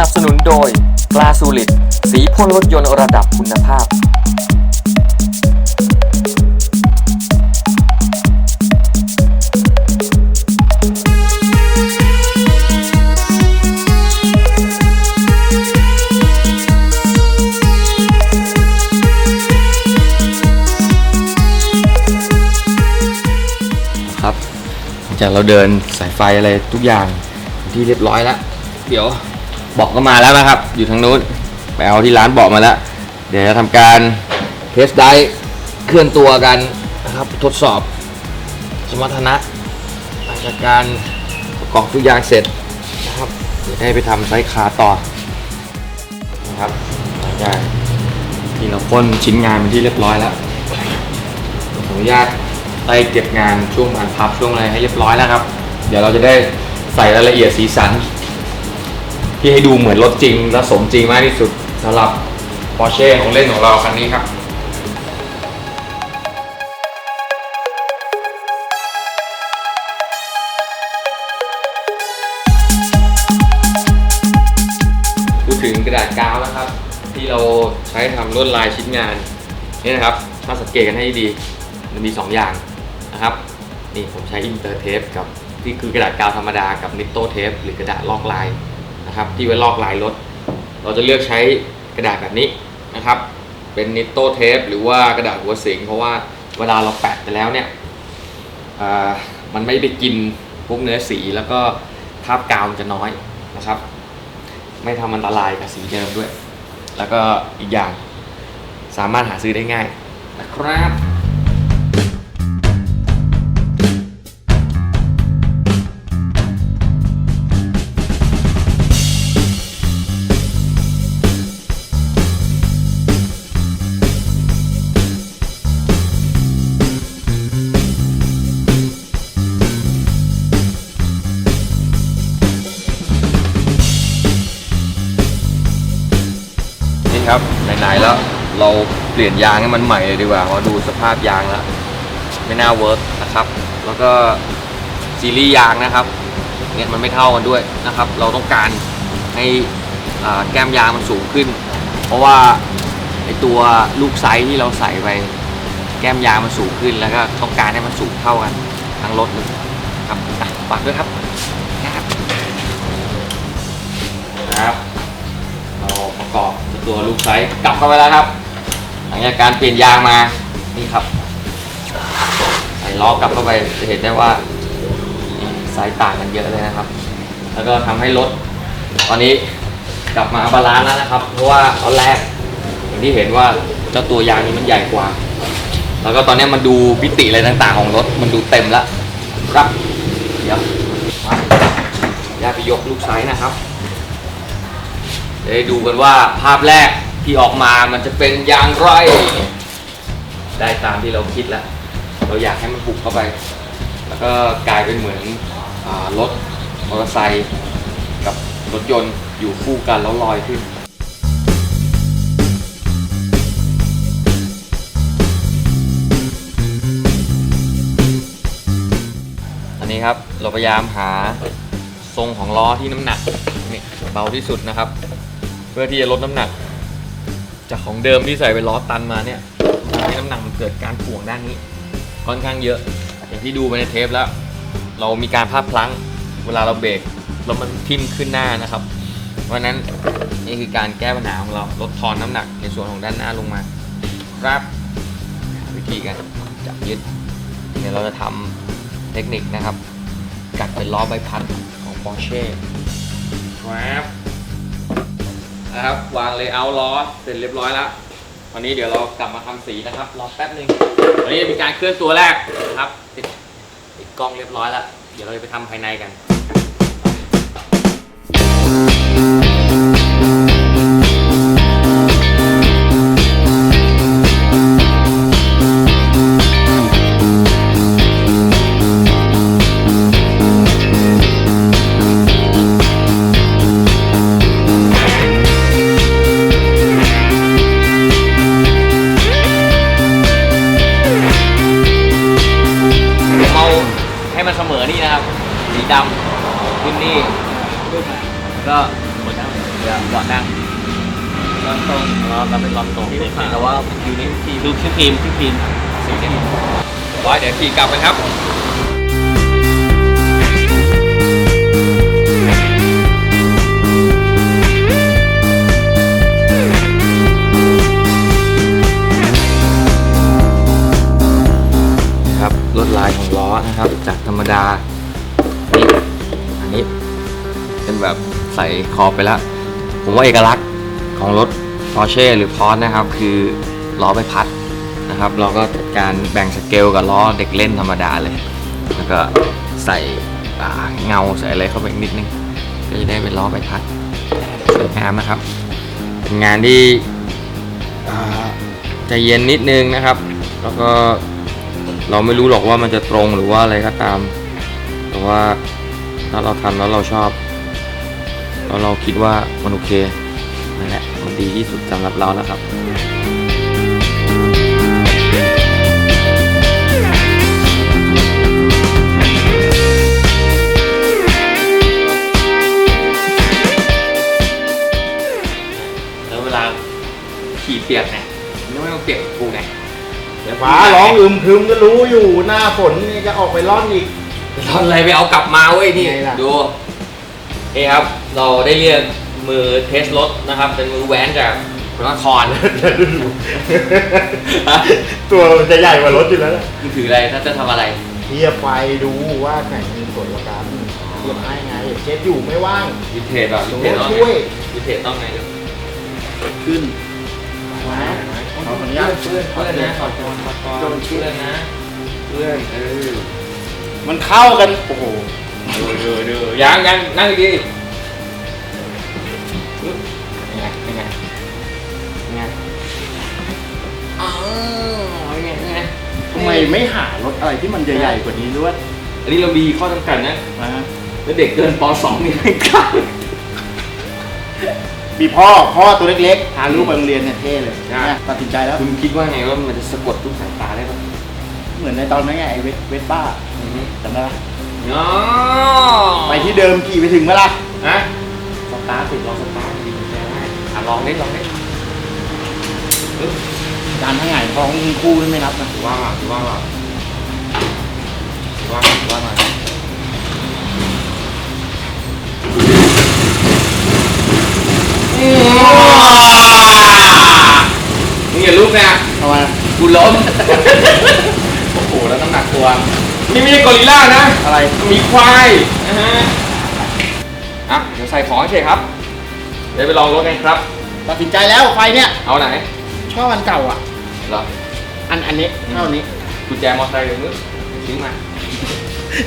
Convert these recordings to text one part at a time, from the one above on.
นับสนุนโดยกลาสูลิดสีพ่นรถยนต์ระดับคุณภาพ ครับหลังจากเราเดินสายไฟอะไรทุกอย่างที่เรียบร้อยแล้ว เดี๋ยว เบอกก็มาแล้วนะครับ อยู่ทางนู้นไปเอาที่ร้านเบอกมาแล้ว เดี๋ยวจะทำการเทสได้เคลื่อนตัวกันนะครับทดสอบสมรรถนะหลังจากการประกอบทุกอย่างเสร็จนะครับเดี๋ยวได้ไปทำไซส์คาต่อนะครับหลังจากที่เราพ่นชิ้นงานเป็นที่เรียบร้อยแล้วขออนุญาตไล่เก็บงานช่วงบานพับช่วงอะไรให้เรียบร้อยแล้วครับ เดี๋ยวเราจะได้ใส่รายละเอียดสีสัน ที่ให้ดูเหมือนรถจริงและสมจริงมากที่สุดสำหรับ Porsche ของเล่นของเราคันนี้ครับพูดถึงกระดาษกาวนะครับ ที่เราใช้ทำลวดลายชิ้นงานนี่นะครับถ้าสังเกตกันให้ดีมันมี 2 อย่างนะครับนี่ผมใช้อินเตอร์เทปกับที่คือกระดาษกาวธรรมดากับนิตโตเทปหรือกระดาษลอกลาย นะครับ ที่ไว้ลอกลายรถ เราจะเลือกใช้กระดาษแบบนี้นะครับ เป็นนิตโตเทปหรือว่ากระดาษหัวสิงเพราะว่าเวลาเราแปะไปแล้วเนี่ยมันไม่ไปกินพวกเนื้อสีแล้วก็คราบกาวมันจะน้อยนะครับ ไม่ทำอันตรายกับสีเดิมด้วย แล้วก็อีกอย่างสามารถหาซื้อได้ง่ายนะครับ เราเปลี่ยนยางให้มันใหม่เลยดีกว่าเพราะดูสภาพยางแล้วไม่น่าเวิร์กนะครับ แล้วก็ซีรีส์ยางนะครับเนี่ยมันไม่เท่ากันด้วยนะครับ เราต้องการให้แก้มยางมันสูงขึ้น เพราะว่าไอตัวลูกไซส์ที่เราใส่ไปแก้มยางมันสูงขึ้น แล้วก็ต้องการให้มันสูงเท่ากันทั้งรถเลยครับฝากด้วยครับนะครับครับเราประกอบตัวลูกไซส์กลับเข้าไปแล้วครับ ลังจากการเปลี่ยนยางมานี่ครับใส่ล้อกลับเข้าไปจะเห็นได้ว่านี่ไซส์ต่างกันเยอะเลยนะครับ แล้วก็ทำให้รถตอนนี้กลับมาบาลานซ์แล้วนะครับ เพราะว่าตอนแรกอย่างที่เห็นว่าเจ้าตัวยางนี้มันใหญ่กว่า แล้วก็ตอนนี้มันดูมิติอะไรต่างๆของรถมันดูเต็มแล้วครับเดี๋ยวมาย่าไปยกลูกไซส์นะครับจะได้ดูกันว่าภาพแรก ที่ออกมามันจะเป็นอย่างไร ได้ตามที่เราคิดแล้ว เราอยากให้มันบุกเข้าไป แล้วก็กลายเป็นเหมือนอารถมอเตอร์ไซค์กับรถยนต์อยู่คู่กันแล้วลอยขึ้นอันนี้ครับเราพยายามหาทรงของล้อที่น้ำหนักนี่เบาที่สุดนะครับ เพื่อที่จะลดน้ำหนัก จากของเดิมที่ใส่ไปล้อตันมาเนี่ยทำให้น้ำหนักมันเกิดการถ่วงด้านนี้ ค่อนข้างเยอะ อย่างที่ดูไปในเทปแล้ว เรามีการพลาดพลั้ง เวลาเราเบรกแล้วมันทิ่มขึ้นหน้านะครับ เพราะฉะนั้นนี่คือการแก้ปัญหาของเราลดทอนน้ำหนักในส่วนของด้านหน้าลงมา ครับ วิธีการจับยึดเดี๋ยวเราจะทำเทคนิคนะครับ กัดเป็นล้อใบพัดของ Porsche ครับ นะครับ วางเลเยเอาล้อเสร็จเรียบร้อยแล้วตอนนี้เดี๋ยวเรากลับมาทำสีนะครับรอแป๊บหนึ่งตอนนี้มีการเคลื่อนตัวแรกนะครับติดติดกล้องเรียบร้อยแล้ว เดี๋ยวเราจะไปทำภายในกัน ร้อนตรงร้อนเราเป็นร้อนตรงแต่ว่าอยู่นี่ทีมชื่อทีมชื่อทีมสีทีมร้อยเดี๋ยวขี่กลับกันครับนะครับลวดลายของล้อนะครับ จากธรรมดานี่อันนี้เป็นแบบใส่ขอบไปแล้วผมว่าเอกลักษณ์ ของรถ Porsche หรือ Porsche นะครับ คือล้อใบพัดนะครับ เราก็จัดการแบ่งสเกลกับล้อเด็กเล่นธรรมดาเลย แล้วก็ใส่เงาใส่อะไรเข้าไปนิดนึง ก็จะได้เป็นล้อใบพัดสวยงามนะครับ เป็นงานที่ใจเย็นนิดนึงนะครับ แล้วก็เราไม่รู้หรอกว่ามันจะตรงหรือว่าอะไรก็ตาม แต่ว่าถ้าเราทำแล้วเราชอบแล้วเราคิดว่ามันโอเค นั่นแหละมันดีที่สุดสำหรับเราแล้วครับแล้วเวลาขี่เปียกเนี่ยไม่ต้องเปียกกับกูไงเดี๋ยวฟ้าร้องอึมครึมก็รู้อยู่หน้าฝนนี่จะออกไปร่อนอีกทำอะไรไปเอากลับมาเว้ยนี่ไงล่ะ ดู เอ้ครับ เราได้เรียก มือเทสรถนะครับ เป็นมือแว้นจากพระนครตัวมันจะใหญ่กว่ารถอยู่แล้วนะมึงถืออะไรถ้าจะทำอะไรเทียบไปดูว่าไหนมีส่วนกว่ากันเทียบให้ไงเช็ดอยู่ไม่ว่างวิเทจแบบวิเทจต้องช่วยวิเทจต้องไงเดี๋ยวขึ้นมาขออนุญาตเพื่อนเพื่อนนะขอจอนขอจอนเพื่อนนะเพื่อนเออมันเข้ากันโอ้โหเดูดูดูยังยังนั่งดี ๆยังไงยังไงยังไงอ๋อยังไงยังไงทำไมไม่หารถอะไรที่มันใหญ่ๆกว่านี้ด้วยอันนี้เรามีข้อจำกัดนะนะแล้วเด็กเกินป .2 นี่ไม่กล้ามีพ่อพ่อตัวเล็กๆพาลูกไปโรงเรียนเนี่ยเท่เลยเนี่ยตัดสินใจแล้ว คุณคิดว่าไงว่ามันจะสะกดทุกสายตาได้ปะเหมือนในตอนนั้นไงไอ้เวสเวสป้าอือฮึจำได้ปะอ๋อไปที่เดิมขี่ไปถึงเมื่อไหร่ฮะสตาร์ทติดลองสตาร์ทดีใจได้อะ ลองดิลองดิการทั้งไงท้องคู่นี่ไม่นับนะถือว่ามาถือว่ามาถือว่ามาถือว่ามามึงอย่าลุกนะทำไมกูล้มโอ้โหแล้วน้ำหนักตัวนี่ไม่ใช่กอริลล่านะ อะไร มีควายนะฮะอะเดี๋ยวใส่ของให้เสร็จครับ เดี๋ยวไปลองรถกันครับ ตัดสินใจแล้วไฟเนี่ยเอาไหนชอบอันเก่าอะ เหรออันอันนี้เท่านี้ กุญแจมอเตอร์ไซค์เดี๋ยวมึงซื้อมา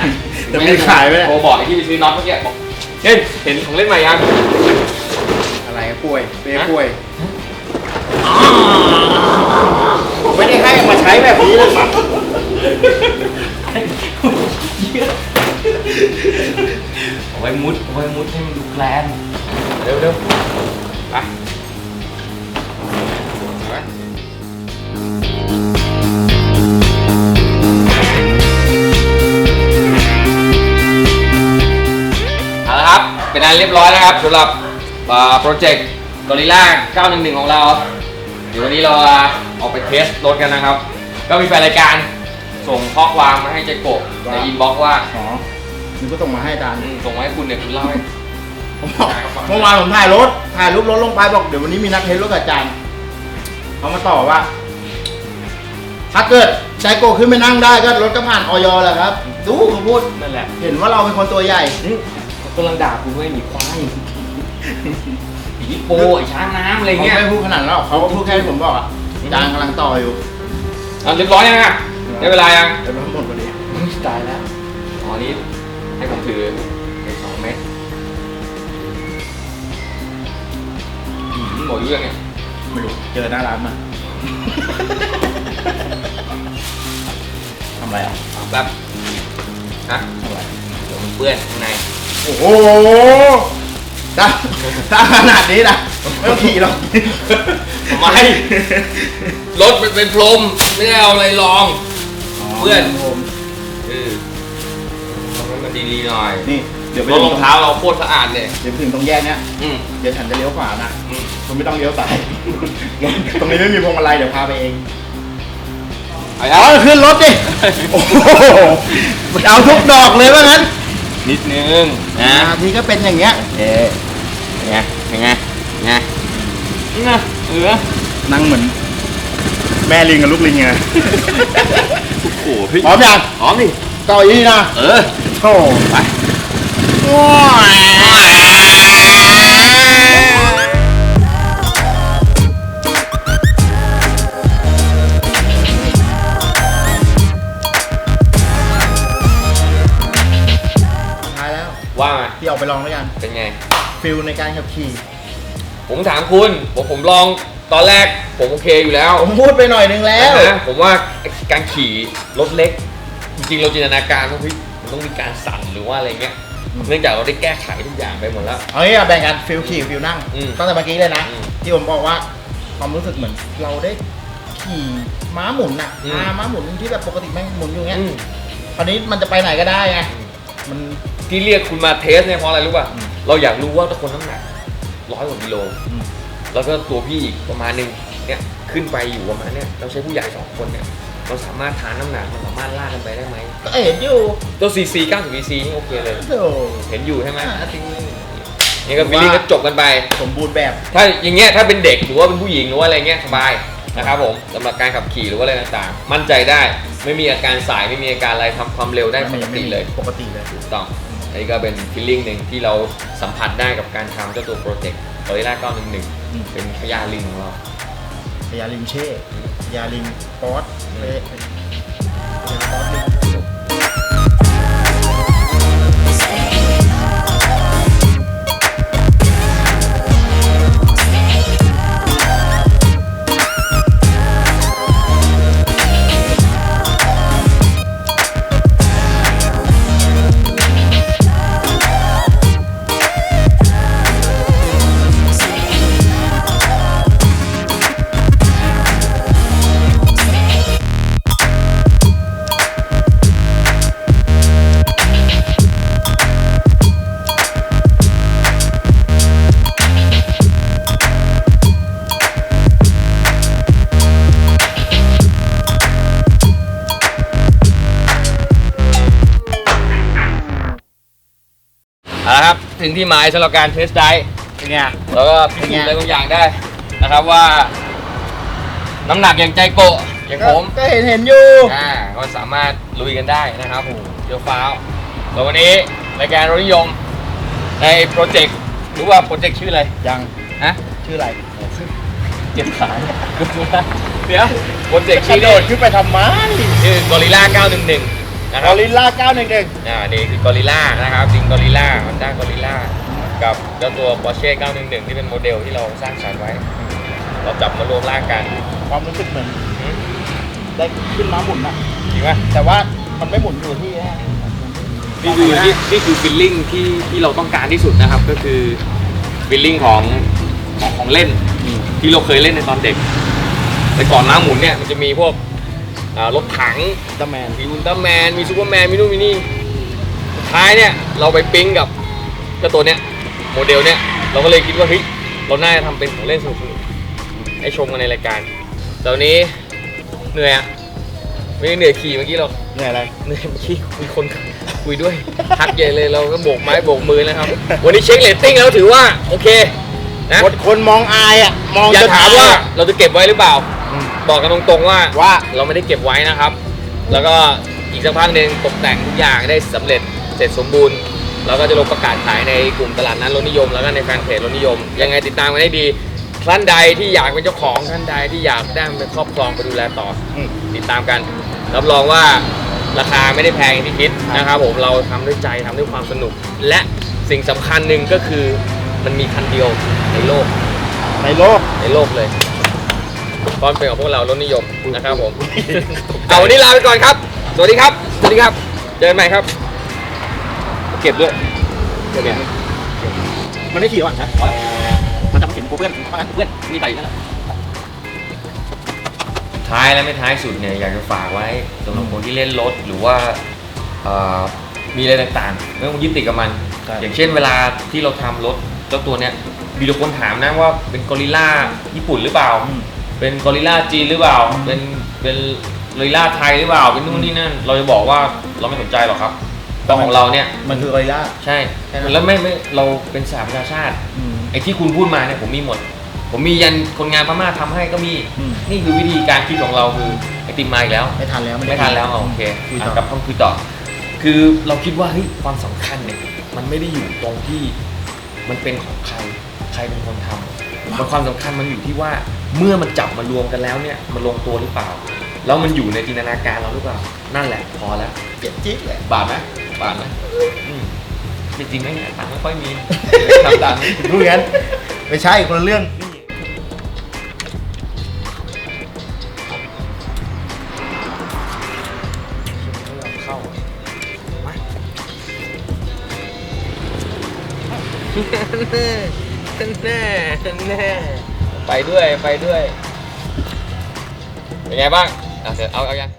นะแต่ไม่ได้ขายไว้เนี่ยโทรบอกไอ้ที่ไปซื้อน็อตเมื่อกี้บอกเฮ้ยเห็นของเล่นใหม่ยังอะไรอะป่วยเป้ป่วยไม่ได้ให้เอามาใช้แบบนี้เลยมั้งเอาไว้มุดเอาไว้มุดให้มันดูแกลนเร็วเร็วไป ละครับเป็นอันเรียบร้อยนะครับสำหรับโปรเจกต์กอริล่า911 ของเรา เดี๋ยววันนี้เราออกไปเทสรถกันนะครับ ก็มีแฟนรายการส่งข้อความมาให้เจโกะในอินบ็อกซ์ว่าอ๋อนึกว่าส่งมาให้อาจารย์อืมส่งมาให้คุณเนี่ยคุณเล่าให้ผมบอกเมื่อวานผมถ่ายรถถ่ายรูปรถลงไปบอกเดี๋ยววันนี้มีนัดเทสรถกับอาจารย์เขามาต่อว่า ถ้าเกิดใจโกขึ้นไปนั่งได้ก็รถก็ผ่านออยแหละครับ ดูเขาพูดนั่นแหละ เห็นว่าเราเป็นคนตัวใหญ่นี่เขา กำลังด่าคุณว่าหมีควายหมีโปไอ้ช้างน้ำอะไรเขาเงี้ย ไม่พูดขนาดนั้นหรอกเขาก็พูดแค่ที่ผมบอกอะอาจารย์กำลังต่ออยู่เอาเรียบร้อยยังอะได้เวลายังเดี๋ยวมันหมดพอดีตายแล้วอ๋อนี่ให้ผมถือไอ้สองเม็ดอืมหมดเรื่องเนี่ยไม่รู้เจอหน้าร้านมา ทำไรอะเอาแป๊บฮะ ทำไรเดี๋ยวมันเปื้อนข้างใน โอ้โหถ้าถ้าขนาดนี้นะไม่ต้องขี่หรอกทำไม รถมันเป็นพรมไม่ได้เอาอะไรรอง เพื่อน ผมเออทำให้มันดีๆหน่อยนี่ เดี๋ยวไปรถรองเท้าเราโคตรสะอาดเลยเดี๋ยวไปถึงตรงแยกเนี้ยอืมเดี๋ยวฉันจะเลี้ยวขวานะอืมคุณไม่ต้องเลี้ยวซ้ายตรงนี้ไม่มีพวงมาลัยเดี๋ยวพาไปเองไปอ๋คอรับขึ้นรถดิโอ้โหเอาทุกดอกเลยว่างั้น นิดนึงนะอ่าทีก็เป็นอย่างเงี้ยเอ๊ะไงเป็นไงไงนี่นะเออนั่งเหมือน แม่ลิงกับลูกลิงไงโอ้โหพี่พร้อมยังพร้อมดิต่ออีกนะเออโอ้ไปท้ วว่ามาที่ออกไปลองด้วยกันเป็นไง ฟิลในการขับขี่ ผมถามคุณผมผมลองตอนแรกผมโอเคอยู่แล้วผมพูดไปหน่อยนึงแล้วนะผมว่าการขี่รถเล็ก จริงๆเราจินตนาการว่าเฮ้ยมันต้องมีการสั่นหรือว่าอะไรเงี้ยอืมเนื่องจากเราได้แก้ไขทุกอย่างไปหมดแล้วเอางี้อะแบ่งกันฟิลขี่ฟิลนั่งอืมตั้งแต่เมื่อกี้เลยนะอืมที่ผมบอกว่าความรู้สึกเหมือน เราได้ขี่ม้าหมุนน่ะอืมอ่าม้าหมุนที่แบบปกติแม่งหมุนอยู่อย่างเงี้ยอืมคราวนี้มันจะไปไหนก็ได้ไงมัน ที่เรียกคุณมาเทสเนี่ยเพราะอะไรรู้ป่ะอืมเราอยากรู้ว่าถ้าคนน้ำหนักร้อยกว่ากิโลอืมแล้วก็ตัวพี่อีกประมาณหนึงเนี่ยขึ้นไปอยู่ประมาณเนี่ยเราใช้ผู้ใหญ่สองคนเนี่ยเราสามารถทานน้ำหนักเราสามารถลากกันไปได้ไหมก็เห็นอยู่ตัวซีซี90 cc นี่โอเคเลย โอ้เห็นอยู่ใช่ไหมอ่าจริงนี่ก็ฟีลลิ่งก็จบกันไป สมบูรณ์แบบ ถ้าอย่างเงี้ยถ้าเป็นเด็กหรือว่าเป็นผู้หญิงหรือว่าอะไรเงี้ยสบายนะครับผมสำหรับการขับขี่หรือว่าอะไรต่างๆ มั่นใจได้ไม่มีอาการสายไม่มีอาการอะไรทำความเร็วได้ปกติเลย ปกติเลยถูกต้อง อันนี้ก็เป็นฟีลลิ่งหนึ่งที่เราสัมผัสได้กับการทำเจ้าตัวโปรเจกต์โตโยต้า911เป็นพยาลิงของเรา พยาลิงเช่พยาลิงป๊อตเละพยาป๊อตลิง เอาละครับถึงที่หมายสำหรับการเทสไดฟ์เป็นไง แล้วก็พิสูจน์อะไรบางอย่างได้นะครับว่า น้ำหนักอย่างใจโกะอย่างผม ก็เห็นเห็นอยู่ อ่าก็สามารถลุยกันได้นะครับผมเดี๋ยวฟ้าวแล้ววันนี้รายการรถนิยมในโปรเจกต์หรือว่าโปรเจกต์ชื่ออะไรยังฮะชื่ออะไรเก็บขาเดี๋ยวโปรเจกต์กชื่ระอโดโดดขึ้นไปทำไมชื่อกอริล่า911 นะคกรัอบ ริลล่า911 อ่านี่คือกอริล่านะครับจริงกอริล่าฮอนด้ากอริล่ากับเจ้าตัว Porsche 911 ที่เป็นโมเดลที่เราสร้างสรรค์ไว้ เราจับมารวมร่างกันความรู้สึกเหมือนหืมได้ขึ้นม้าหมุนนะจริงไหมแต่ว่ามันไม่หมุนอยู่ที่นะ นี่คือนี่นี่คือฟิลลิ่งที่ที่เราต้องการที่สุดนะครับ ก็คือฟิลลิ่งของของของเล่น ที่เราเคยเล่นในตอนเด็ก แต่ก่อนม้าหมุนเนี่ยมันจะมีพวก อ่ารถถังตแมนมีอุลตร้าแมนมีซูเปอร์แมนมีนู่นมีนี่สุดท้ายเนี่ยเราไปปิ๊งกับเจ้าตัวเนี้ยโมเดลเนี้ยเราก็เลยคิดว่าเฮ้ยเราน่าจะทำเป็นของเล่นสนุกๆให้ชมกันในรายการแต่วันนี้เหนื่อยอะไม่ได้เหนื่อยขี่เมื่อกี้หรอกเหนื่อยอะไรเหนื่อยเมื่อกี้มีคนคุยด้วยทักใหญ่เลยเราก็โบกไม้โบกมือนะครับ วันนี้เช็คเรตติ้งแล้วถือว่าโอเคนะคนคนมองอายอะมองอย่าจนถามว่าเราจะเก็บไว้หรือเปล่าอืม บอกกันตรงๆว่าว่าเราไม่ได้เก็บไว้นะครับ แล้วก็อีกสักพักหนึ่งตกแต่งทุกอย่างได้สำเร็จเสร็จสมบูรณ์เราก็จะลงประกาศขายในกลุ่มตลาดนั้นรถนิยม แล้วก็ในแฟนเพจรถนิยม ยังไงติดตามกันให้ดีท่านใดที่อยากเป็นเจ้าของท่านใดที่อยากได้มันเป็นครอบครองไปดูแลต่ออืมติดตามกัน รับรองว่าราคาไม่ได้แพงอย่างที่คิดนะครับผมเราทำด้วยใจทำด้วยความสนุก และสิ่งสำคัญหนึ่งก็คือมันมีคันเดียวในโลกในโลกในโลกเลย ตอนเป็นของพวกเรารถนิยมนะครับผมเอาวันนี้ลาไปก่อนครับ สวัสดีครับ สวัสดีครับ เจอกันใหม่ครับ เก็บด้วยเก็บเนี่ยมันไม่ขี่ก่อนนะมันจะมาเห็นกูเพื่อนเพื่อนมีไต่นั่นแหละท้ายและไม่ท้ายสุดเนี่ยอยากจะฝากไว้สำหรับคนที่เล่นรถหรือว่าเอ่อมีอะไรต่างๆไม่ต้องยึดติดกับมันใช่อย่างเช่นเวลาที่เราทำรถเจ้าตัวเนี้ยมีแต่คนถามนะว่าเป็นกอริลล่าญี่ปุ่นหรือเปล่าอืม เป็นกอริลล่าจีนหรือเปล่า เป็นเป็นกอริลล่าไทยหรือเปล่า เป็นนู่นนี่นั่น เราจะบอกว่าเราไม่สนใจหรอกครับแต่ของเราเนี่ยมันคือกอริลล่าใช่แค่นั้น แล้วไม่ไม่เราเป็นสามประชาชาติอืม ไอ้ที่คุณพูดมาเนี่ยผมมีหมด ผมมียันคนงานพม่าทำให้ก็มีอืม นี่คือวิธีการคิดของเราคือไอติมมาอีกแล้ว ไม่ทันแล้วไม่ทันแล้วอะโอเคคุยอะต่อกลับห้องคุยต่อ คือเราคิดว่าเฮ้ยความสำคัญเนี่ยมันไม่ได้อยู่ตรงที่มันเป็นของใคร ใครเป็นคนทำ มันความสำคัญมันอยู่ที่ว่าเมื่อมันจับมารวมกันแล้วเนี่ยมันลงตัวหรือเปล่า แล้วมันอยู่ในจินตนาการเราหรือเปล่า นั่นแหละพอแล้วเจ็บจิ๊กเลยบาทไหมบาทไหมอืมจริงๆไหมเนี่ยตังค์ไม่ค่อยมีทำตามนี้รู้งั้นไม่ใช่คนละเรื่องเข้าแน่ แน่แน่ไปด้วยไปด้วยเป็นไงบ้างอะเดี๋ยวเอาเอายัง